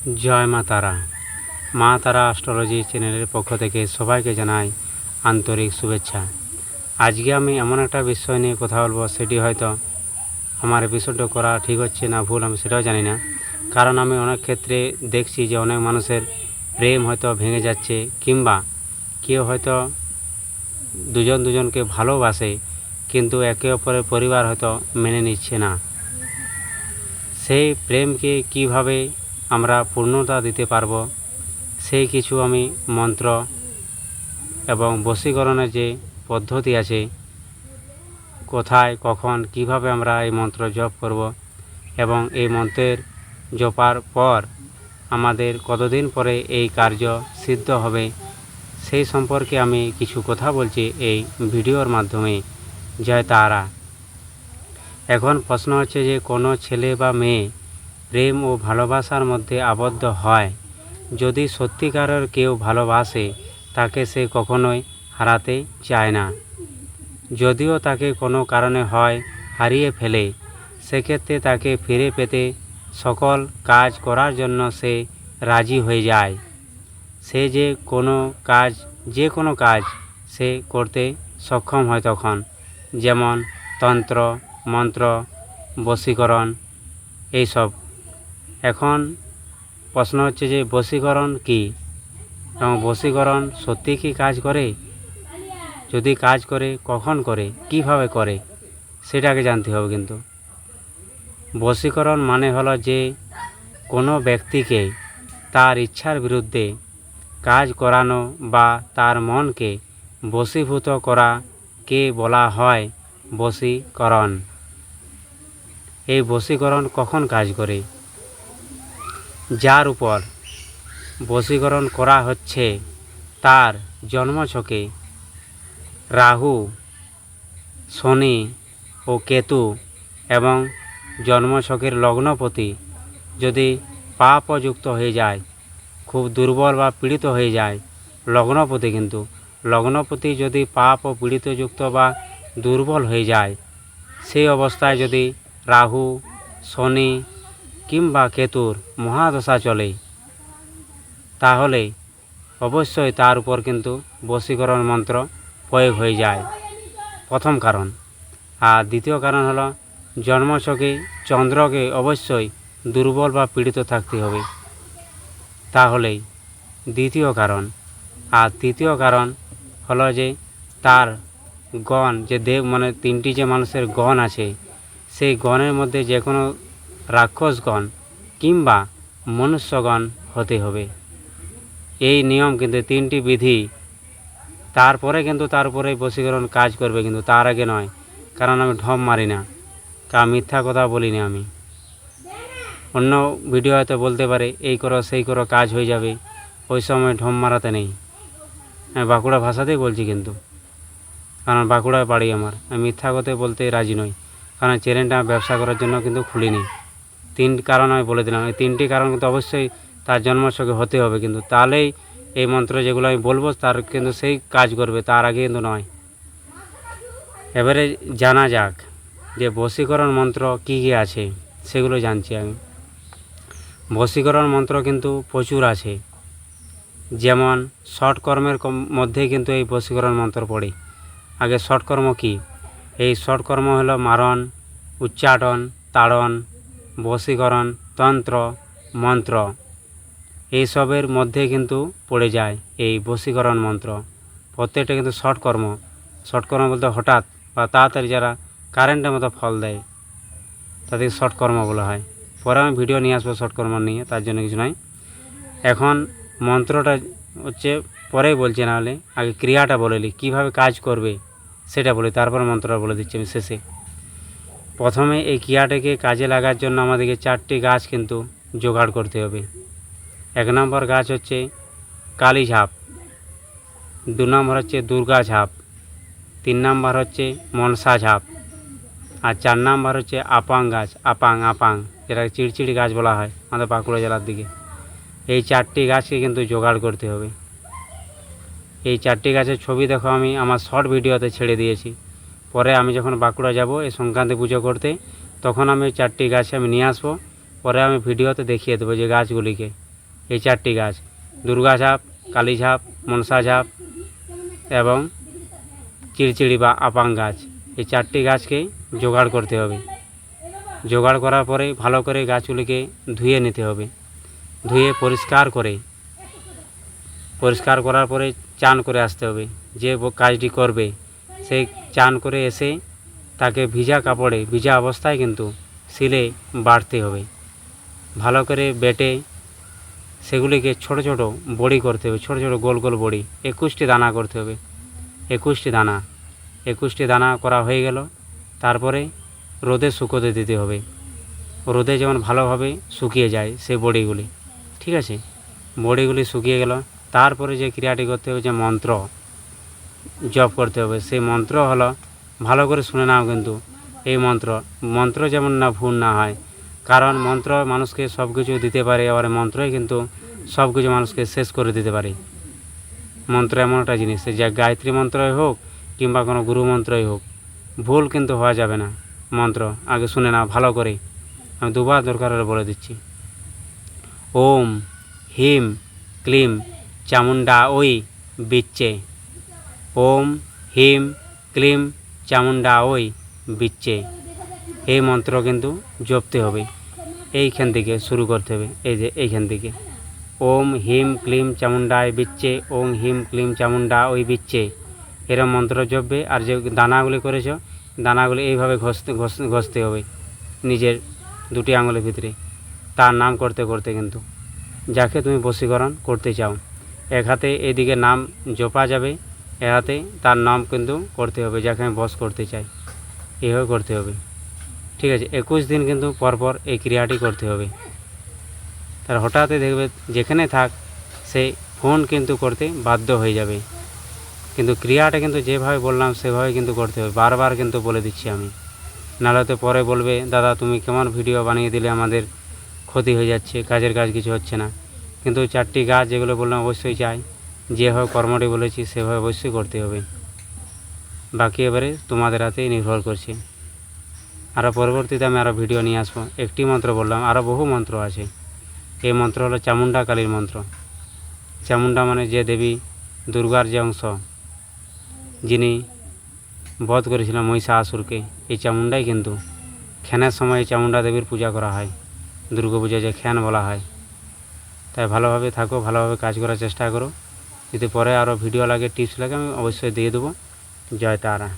জয় মা তারা। মা তারা অ্যাস্ট্রোলজি চ্যানেলের পক্ষ থেকে সবাইকে জানাই আন্তরিক শুভেচ্ছা। আজকে আমি এমন একটা বিষয় নিয়ে কথা বলব, সেটি হয়তো আমার এপিসোডটা করা ঠিক হচ্ছে না, ভুল, আমি সেটাও জানি না। কারণ আমি অনেক ক্ষেত্রে দেখছি যে অনেক মানুষের প্রেম হয়তো ভেঙে যাচ্ছে, কিংবা কেউ হয়তো দুজন দুজনকে ভালোবাসে, কিন্তু একে অপরের পরিবার হয়তো মেনে নিচ্ছে না। সেই প্রেমকে কীভাবে আমরা পূর্ণতা দিতে পারব। সেই কিছু আমি মন্ত্র এবং বশীকরণের যে পদ্ধতি আছে, কোথায়, কখন, কীভাবে আমরা এই মন্ত্র জপ করব এবং এই মন্ত্রের জপার পর আমাদের কতদিন পরে এই কার্য সিদ্ধ হবে, সেই সম্পর্কে আমি কিছু কথা বলছি এই ভিডিওর মাধ্যমে। জয় তারা। এখন প্রশ্ন হচ্ছে যে কোনো ছেলে বা মেয়ে প্রেম ও ভালোবাসার মধ্যে আবদ্ধ হয়। যদি সত্যিকারের কেউ ভালোবাসে, তাকে সে কখনোই হারাতে চায় না। যদিও তাকে কোনো কারণে হয় হারিয়ে ফেলে, সেক্ষেত্রে তাকে ফিরে পেতে সকল কাজ করার জন্য সে রাজি হয়ে যায়। সে যে কোনো কাজ, যে কোনো কাজ সে করতে সক্ষম হয় তখন, যেমন তন্ত্র, মন্ত্র, বশীকরণ, এইসব। এখন প্রশ্ন হচ্ছে যে বশীকরণ কি? এবং বশীকরণ সত্যি কি কাজ করে? যদি কাজ করে, কখন করে, কীভাবে করে? সেটাকে জানতে হবে কিন্তু। বশীকরণ মানে হলো যে কোনো ব্যক্তিকে তার ইচ্ছার বিরুদ্ধে কাজ করানো বা তার মনকে বশীভূত করা কে বলা হয় বশীকরণ। এই বশীকরণ কখন কাজ করে? যার উপর বশীকরণ করা হচ্ছে, তার জন্মছকে রাহু, শনি ও কেতু এবং জন্মছকের লগ্নপতি যদি পাপযুক্ত হয়ে যায়, খুব দুর্বল বা পীড়িত হয়ে যায়, লগ্নপতি কিন্তু, লগ্নপতি যদি পাপ ও পীড়িতযুক্ত বা দুর্বল হয়ে যায় সেই অবস্থায় যদি রাহু, শনি কিংবা কেতুর মহাদশা চলে, তাহলে অবশ্যই তার উপর কিন্তু বশীকরণ মন্ত্র প্রয়োগ হয়ে যায়। প্রথম কারণ। আর দ্বিতীয় কারণ হলো, জন্মছকে চন্দ্রকে অবশ্যই দুর্বল বা পীড়িত থাকতে হবে। তাহলেই দ্বিতীয় কারণ। আর তৃতীয় কারণ হলো যে, তার গণ, যে দেব মানে তিনটি যে মানুষের গণ আছে, সেই গণের মধ্যে যে কোনো রাক্ষসগণ কিংবা মনুষ্যগণ হতে হবে। এই নিয়ম কিন্তু তিনটি বিধি। তারপরে কিন্তু তার উপরে বশীকরণ কাজ করবে কিন্তু তার আগে নয়, কারণ আমি ঢপ মারি না। কা মিথ্যা কথা বলি না আমি। অন্য ভিডিও হয়তো বলতে পারে, এই করো, সেই করো, কাজ হয়ে যাবে। ওই সময় ঢম মারাতে নেই। আমি বাঁকুড়া ভাষাতেই বলছি কিন্তু। কারণ বাঁকুড়ায় বাড়ি আমার। আমি মিথ্যা কথা বলতে রাজি নই। কারণ চ্যানেলটা ব্যবসা করার জন্য কিন্তু খুলিনি। তিন কারণ আমি বলে দিলাম। এই তিনটি কারণ কিন্তু অবশ্যই তার জন্মসঙ্গে হতে হবে কিন্তু তাহলেই এই মন্ত্র যেগুলো আমি বলব, তার কিন্তু সেই কাজ করবে, তার আগে কিন্তু নয়। এবারে জানা যাক যে বশীকরণ মন্ত্র কী কী আছে, সেগুলো জানছি আমি। বশীকরণ মন্ত্র কিন্তু প্রচুর আছে। যেমন কর্মের কম- মধ্যে কিন্তু এই বশীকরণ মন্ত্র পড়ে। আগে কর্ম কী? এই কর্ম হলো মারণ উচ্চাটন তাড়ন বশীকরণ, তন্ত্র, মন্ত্র। এইসবের মধ্যে কিন্তু পড়ে যায় এই বশীকরণ মন্ত্র। প্রত্যেকটা কিন্তু শর্ট কর্ম শর্ট কর্ম বলতে হঠাৎ বা তাড়াতাড়ি যারা কারেন্টের মতো ফল দেয়, তাদেরকে শর্ট কর্ম বলা হয়। পরে আমি ভিডিও নিয়ে আসব শর্ট কর্ম নিয়ে, তার জন্য কিছু নয় এখন মন্ত্রটা হচ্ছে, পরেই বলছি না হলে আগে ক্রিয়াটা বলে নিই, কীভাবে কাজ করবে সেটা বলি, তারপর মন্ত্রটা বলে দিচ্ছি আমি শেষে। প্রথমে এই ক্রিয়াটাকে কাজে লাগার জন্য আমাদেরকে চারটি গাছ কিন্তু জোগাড় করতে হবে। এক নম্বর গাছ হচ্ছে কালী ঝাপ, দু নম্বর হচ্ছে দুর্গা ঝাপ, তিন নম্বর হচ্ছে মনসা ঝাপ আর চার নম্বর হচ্ছে আপাং গাছ, আপাং আপাং, যেটাকে চিড়চিড়ি গাছ বলা হয় আমাদের বাঁকুড়া জেলার দিকে। এই চারটি গাছকে কিন্তু জোগাড় করতে হবে। এই চারটি গাছের ছবি দেখো আমি আমার শর্ট ভিডিওতে ছেড়ে দিয়েছি। পরে আমি যখন বাঁকুড়া যাব এই সংক্রান্তি পুজো করতে, তখন আমি চারটি গাছ আমি নিয়ে আসব। পরে আমি ভিডিওতে দেখিয়ে দেবো যে গাছগুলিকে। এই চারটি গাছ, দুর্গা ঝাপ, কালী ঝাপ, মনসা ঝাপ এবং চিড়চিড়ি বা আপাং গাছ। এই চারটি গাছকে জোগাড় করতে হবে। জোগাড় করার পরে ভালো করে গাছগুলিকে ধুয়ে নিতে হবে। ধুয়ে পরিষ্কার করে, পরিষ্কার করার পরে চান করে আসতে হবে। যে কাজটি করবে সেই চান করে এসে তাকে ভিজা কাপড়ে, ভিজা অবস্থায় কিন্তু শিলে বাড়তে হবে। ভালো করে বেটে সেগুলিকে ছোট ছোট বড়ি করতে হবে, ছোট ছোট গোল গোল বড়ি। একুশটি দানা করতে হবে, একুশটি দানা। একুশটি দানা করা হয়ে গেল। তারপরে রোদে শুকোতে দিতে হবে। রোদে যেমন ভালোভাবে শুকিয়ে যায় সেই বড়িগুলি, ঠিক আছে? বড়িগুলি শুকিয়ে গেল। তারপরে যে ক্রিয়াটি করতে হবে যে মন্ত্র। জপ করতে হবে। সেই মন্ত্র হলো, ভালো করে শুনে নাও কিন্তু এই মন্ত্র। মন্ত্র যেমন না ভুল না হয়, কারণ মন্ত্র মানুষকে সব কিছু দিতে পারে, আবার মন্ত্রই কিন্তু সব কিছু মানুষকে শেষ করে দিতে পারে। মন্ত্র এমন একটা জিনিস, যে গায়ত্রী মন্ত্রই হোক কিংবা কোনো গুরু মন্ত্রই হোক, ভুল কিন্তু হওয়া যাবে না। মন্ত্র আগে শুনে নাও, ভালো করে। আমি দুবার দরকার বলে দিচ্ছি। ওম হিম ক্লিম চামুন্ডা ওই বিচ্ছে ওম, হিম, ক্লিম চামুন্ডা ওই বিচ্ছে এই মন্ত্র কিন্তু জপতে হবে। এইখান থেকে শুরু করতে হবে। এই যে এইখান থেকে। ওম, হিম, ক্লিম চামুন্ডায় বিচ্ছে ওম, হিম, ক্লিম চামুন্ডা ওই বিচ্ছে এরম মন্ত্র জপবে আর যে দানাগুলি করেছ, দানাগুলি এইভাবে ঘষতে, ঘষ- ঘষতে হবে নিজের দুটি আঙুলের ভিতরে। তার নাম করতে করতে কিন্তু। যাকে তুমি বশীকরণ করতে চাও। এক হাতে এদিকে নাম জপা যাবে। এ তার নাম কিন্তু করতে হবে, যাকে আমি বস করতে চাই। এভাবে করতে হবে। ঠিক আছে, একুশ দিন কিন্তু পরপর এই ক্রিয়াটি করতে হবে। তার হঠাৎই দেখবে যেখানে থাক, সে ফোন কিন্তু করতে বাধ্য হয়ে যাবে। কিন্তু ক্রিয়াটা কিন্তু যেভাবে বললাম, সেভাবে কিন্তু করতে হবে। বারবার কিন্তু বলে দিচ্ছি আমি। নাহলে তো পরে বলবে, দাদা, তুমি কেমন ভিডিও বানিয়ে দিলে? আমাদের ক্ষতি হয়ে যাচ্ছে, কাজের কাজ কিছু হচ্ছে না। কিন্তু চারটি গাছ যেগুলো বললাম, অবশ্যই চাই। যেভাবে কর্মটি বলেছি, সেভাবে অবশ্যই করতে হবে। বাকি এবারে তোমাদের হাতেই নির্ভর করছে। আরও পরবর্তীতে আমি আরও ভিডিও নিয়ে আসব। একটি মন্ত্র বললাম আরও বহু মন্ত্র আছে। এই মন্ত্র হলো চামুন্ডা কালীর মন্ত্র। চামুন্ডা মানে যে দেবী দুর্গার যে অংশ, যিনি বধ করেছিলেন মহিষা মহিষাসুরকে, এই চামুন্ডাই কিন্তু খ্যানের সময় এই চামুন্ডা দেবীর পূজা করা হয়, দুর্গা পূজা যে খ্যান বলা হয়। তাই ভালোভাবে থাকো, ভালোভাবে কাজ করার চেষ্টা করো। যদি পরে আরও ভিডিও লাগে টিপস লাগে আমি অবশ্যই দিয়ে দেবো। জয় তারা।